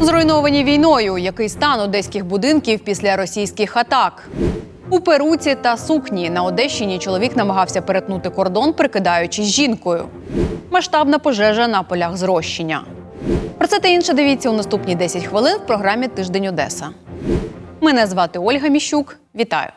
Зруйновані війною, який стан одеських будинків після російських атак. У Перуці та Сукні на Одещині чоловік намагався перетнути кордон, прикидаючись жінкою. Масштабна пожежа на полях зрощення. Про це та інше дивіться у наступні 10 хвилин в програмі Тиждень Одеса. Мене звати Ольга Міщук. Вітаю.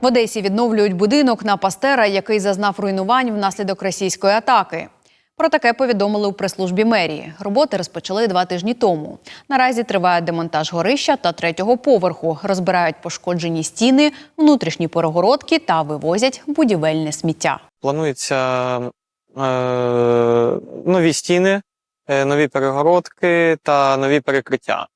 В Одесі відновлюють будинок на пастера, який зазнав руйнувань внаслідок російської атаки. Про таке повідомили у прес-службі мерії. Роботи розпочали два тижні тому. Наразі триває демонтаж горища та третього поверху. Розбирають пошкоджені стіни, внутрішні перегородки та вивозять будівельне сміття. Плануються е, нові стіни, е, нові перегородки та нові перекриття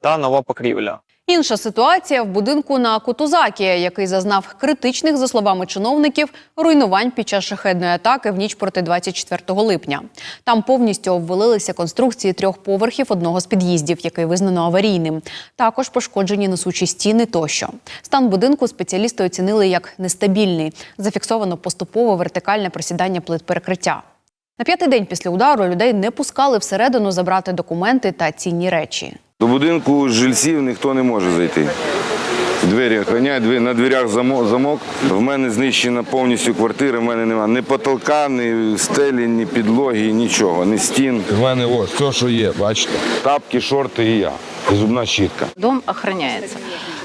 та нова покрівля. Інша ситуація в будинку на Кутузакія, який зазнав критичних, за словами чиновників, руйнувань під час шахедної атаки в ніч проти 24 липня. Там повністю обвалилися конструкції трьох поверхів одного з під'їздів, який визнано аварійним. Також пошкоджені несучі стіни тощо. Стан будинку спеціалісти оцінили як нестабільний. Зафіксовано поступове вертикальне просідання плит перекриття. На п'ятий день після удару людей не пускали всередину забрати документи та цінні речі. До будинку жильців ніхто не може зайти. Двері охороняють, на дверях замок, замок. В мене знищена повністю квартира, в мене немає ні потолка, ні стелі, ні підлоги, нічого, ні стін. У мене ось все, що є, бачите. Тапки, шорти і я. І зубна щітка. Дом охраняется.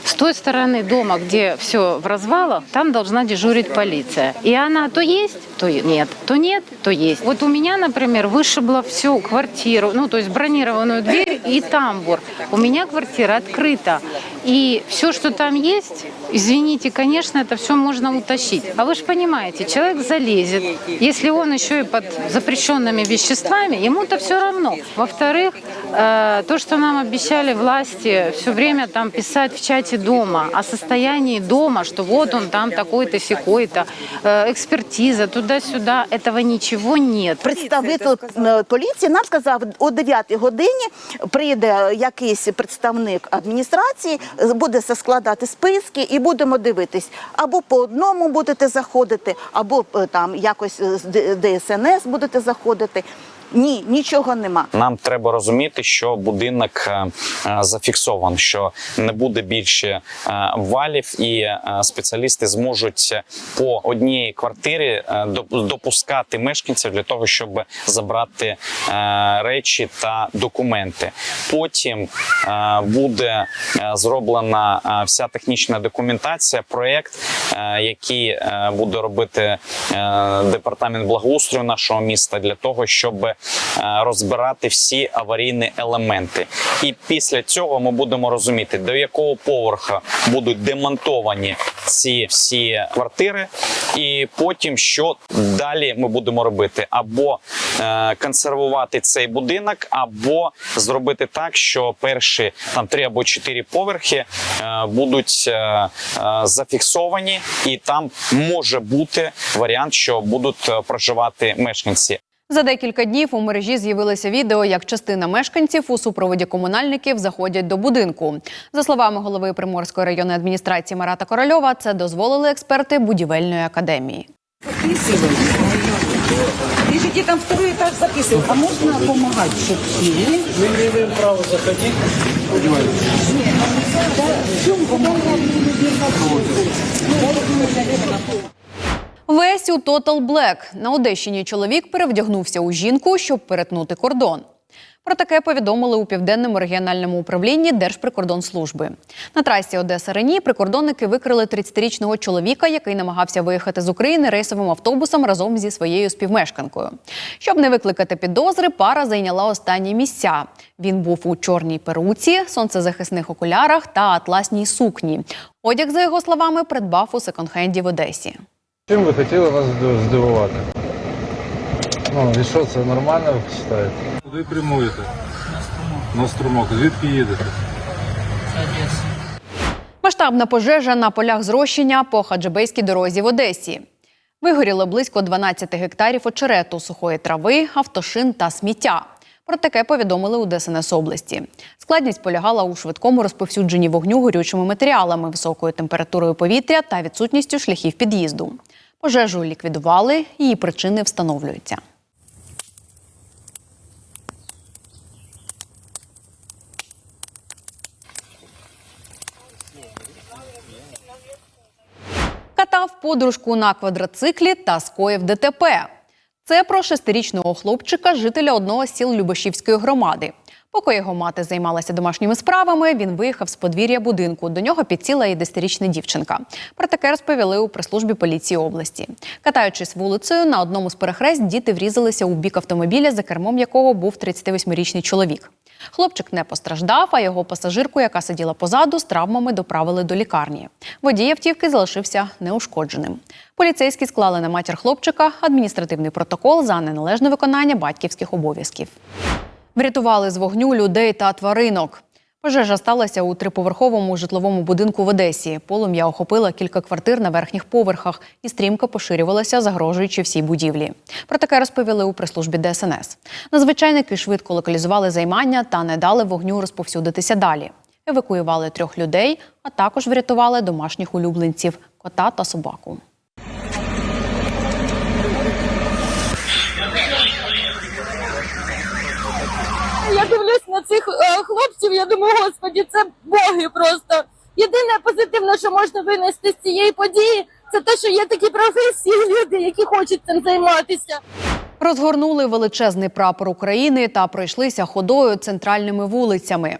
С той стороны дома, где все в развалах, там должна дежурить полиция. И она то есть, то и нет, то нет, то есть. Вот у меня, например, вышибло всю квартиру, ну, то есть бронированную дверь и тамбур. У меня квартира открыта. И все, что там есть, извините, конечно, это все можно утащить. А вы же понимаете, человек залезет, если он еще и под запрещенными веществами, ему-то все равно. Во-вторых, э, то, что нам обещали власти все время там писать в чате дома о состоянии дома, что вот он там такой-то, секой-то, э, экспертиза, туда-сюда, этого ничего нет. Представитель е, поліції нам сказав, о 9 годині прийде якийсь представник адміністрації, е, буде складати списки і будемо дивитись. Або по одному будете заходити, або е, там якось е, з ДСНС будете заходити. Ні, нічого нема. Нам треба розуміти, що будинок е, е, зафіксован, що не буде більше е, валів, і спеціалісти зможуть по одній квартирі допускати мешканців для того, щоб забрати речі та документи. Потім буде зроблена вся технічна документація, проєкт, е, який буде робити департамент благоустрою нашого міста для того, щоб розбирати всі аварійні елементи. І після цього ми будемо розуміти, до якого поверха будуть демонтовані ці всі квартири, і потім що далі ми будемо робити, або е, консервувати цей будинок, або зробити так, що перші там три або чотири поверхи е, будуть е, е, зафіксовані, і там може бути варіант, що будуть е, проживати мешканці. За декілька днів у мережі з'явилося відео, як частина мешканців у супроводі комунальників заходять до будинку. За словами голови Приморської районної адміністрації Марата Корольова, це дозволили експерти будівельної академії. Пишите там второй этаж записывают. А можно помогать, чтобы Мы не имеем права заходить. Весь у Total Black. На Одещині чоловік перевдягнувся у жінку, щоб перетнути кордон. Про таке повідомили у південному регіональному управлінні Держприкордонслужби. На трасі Одеса Рені прикордонники викрили 30-річного чоловіка, який намагався виїхати з України рейсовим автобусом разом зі своєю співмешканкою. Щоб не викликати підозри, пара зайняла останні місця. Він був у чорній перуці, сонцезахисних окулярах та атласній сукні. Одяг, за його словами, придбав у секонд-хенді в Одесі. Чим ви хотіли нас здивувати? Ну, і що, це нормально ви вважаєте? Куди прямуєте? На струмок. Звідки їдете? Масштабна пожежа на полях зрощення по Хаджибейській дорозі в Одесі. Вигоріло близько 12 гектарів очерету, сухої трави, автошин та сміття. Про таке повідомили у ДСНС області. Складність полягала у швидкому розповсюдженні вогню горючими матеріалами, високою температурою повітря та відсутністю шляхів під'їзду. Пожежу ліквідували, її причини встановлюються. Катав подружку на квадроциклі та скоїв ДТП. Це про шестирічного хлопчика, жителя одного з сіл Любашівської громади. Поки його мати займалася домашніми справами, він виїхав з подвір'я будинку. До нього підсіла і десятирічна дівчинка. Про таке розповіли у прес-службі поліції області. Катаючись вулицею, на одному з перехрест діти врізалися у бік автомобіля, за кермом якого був 38-річний чоловік. Хлопчик не постраждав, а його пасажирку, яка сиділа позаду, з травмами доправили до лікарні. Водій автівки залишився неушкодженим. Поліцейські склали на матір хлопчика адміністративний протокол за неналежне виконання батьківських обов'язків. Врятували з вогню людей та тваринок. Пожежа сталася у триповерховому житловому будинку в Одесі. Полум'я охопила кілька квартир на верхніх поверхах і стрімко поширювалася, загрожуючи всій будівлі. Про таке розповіли у прес-службі ДСНС. Надзвичайники швидко локалізували займання та не дали вогню розповсюдитися далі. Евакуювали трьох людей, а також врятували домашніх улюбленців кота та собаку. Я дивлюсь на цих е, хлопців, я думаю, господі, це боги просто. Єдине позитивне, що можна винести з цієї події, це те, що є такі професії, люди, які хочуть цим займатися. Розгорнули величезний прапор України та пройшлися ходою центральними вулицями.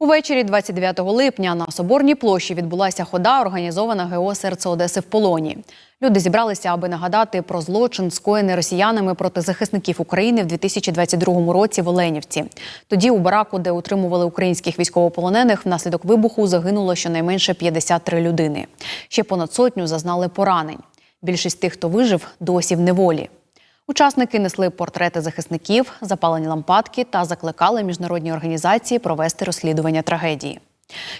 Увечері 29 липня на Соборній площі відбулася хода, організована ГО «Серце Одеси в полоні. Люди зібралися, аби нагадати про злочин, скоєний росіянами проти захисників України в 2022 році в Оленівці. Тоді у бараку, де утримували українських військовополонених, внаслідок вибуху загинуло щонайменше 53 людини. Ще понад сотню зазнали поранень. Більшість тих, хто вижив, досі в неволі. Учасники несли портрети захисників, запалені лампадки та закликали міжнародні організації провести розслідування трагедії.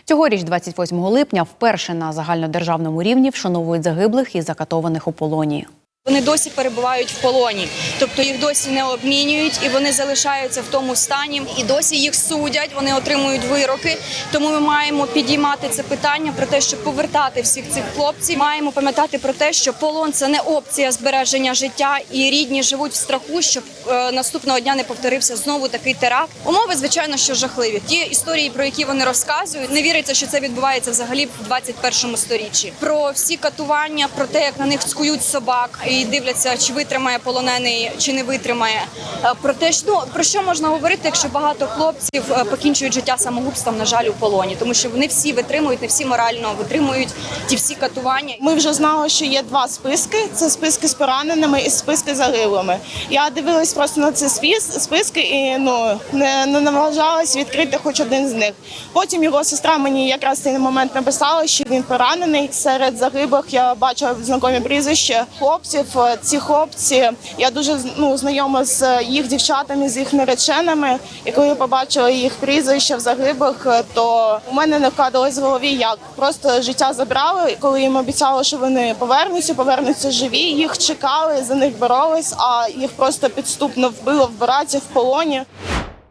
Цьогоріч, 28 липня, вперше на загальнодержавному рівні вшановують загиблих і закатованих у полоні. Вони досі перебувають в полоні, тобто їх досі не обмінюють і вони залишаються в тому стані, і досі їх судять. Вони отримують вироки. Тому ми маємо підіймати це питання про те, щоб повертати всіх цих хлопців. Маємо пам'ятати про те, що полон це не опція збереження життя, і рідні живуть в страху, щоб е, наступного дня не повторився знову такий теракт. Умови, звичайно, що жахливі. Ті історії, про які вони розказують, не віриться, що це відбувається взагалі в 21 сторіччі. Про всі катування, про те, як на них цькують собак і дивляться, чи витримає полонений, чи не витримає. Е, Про те, що ну, про що можна говорити, якщо багато хлопців е, покінчують життя самогубством, на жаль, у полоні, тому що вони всі витримують, не всі морально витримують ті всі катування. Ми вже знали, що є два списки: це списки з пораненими і списки загиблими. Я дивилась просто на ці списки і ну не, не наважалась відкрити хоч один з них. Потім його сестра мені якраз цей момент написала, що він поранений. Серед загиблих я бачила знайомі прізвища хлопців. Е, Ці хлопці я дуже ну знайома з їх дівчатами, з їх нареченими. І коли я побачила їх прізвища в загиблих, е, то у мене не вкладалось в голові, як просто життя забрали. І коли їм обіцяли, що вони повернуться, повернуться живі. Їх чекали, за них боролись, а їх просто підступно вбило в бараці в полоні.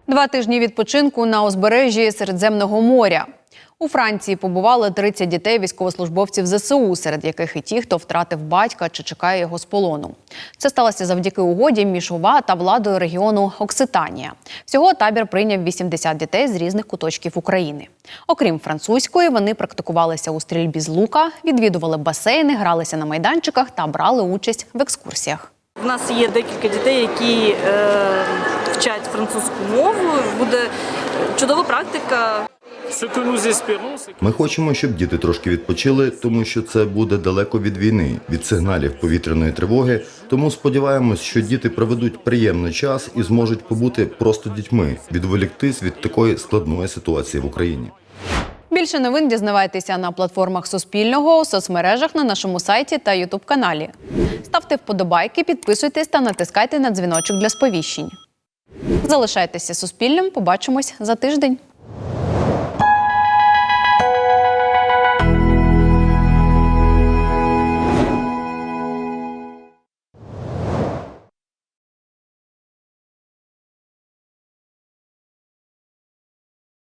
Два тижні відпочинку на узбережжі Середземного моря. У Франції побували 30 дітей військовослужбовців ЗСУ, серед яких і ті, хто втратив батька чи чекає його з полону. Це сталося завдяки угоді між ОВА та владою регіону Окситанія. Всього табір прийняв 80 дітей з різних куточків України. Окрім французької, вони практикувалися у стрільбі з лука, відвідували басейни, гралися на майданчиках та брали участь в екскурсіях. У нас є декілька дітей, які е, вчать французьку мову. Буде чудова практика. Ми хочемо, щоб діти трошки відпочили, тому що це буде далеко від війни, від сигналів повітряної тривоги. Тому сподіваємось, що діти проведуть приємний час і зможуть побути просто дітьми, відволіктись від такої складної ситуації в Україні. Більше новин дізнавайтеся на платформах Суспільного, у соцмережах на нашому сайті та Ютуб каналі. Ставте вподобайки, підписуйтесь та натискайте на дзвіночок для сповіщень. Залишайтеся суспільним. Побачимось за тиждень.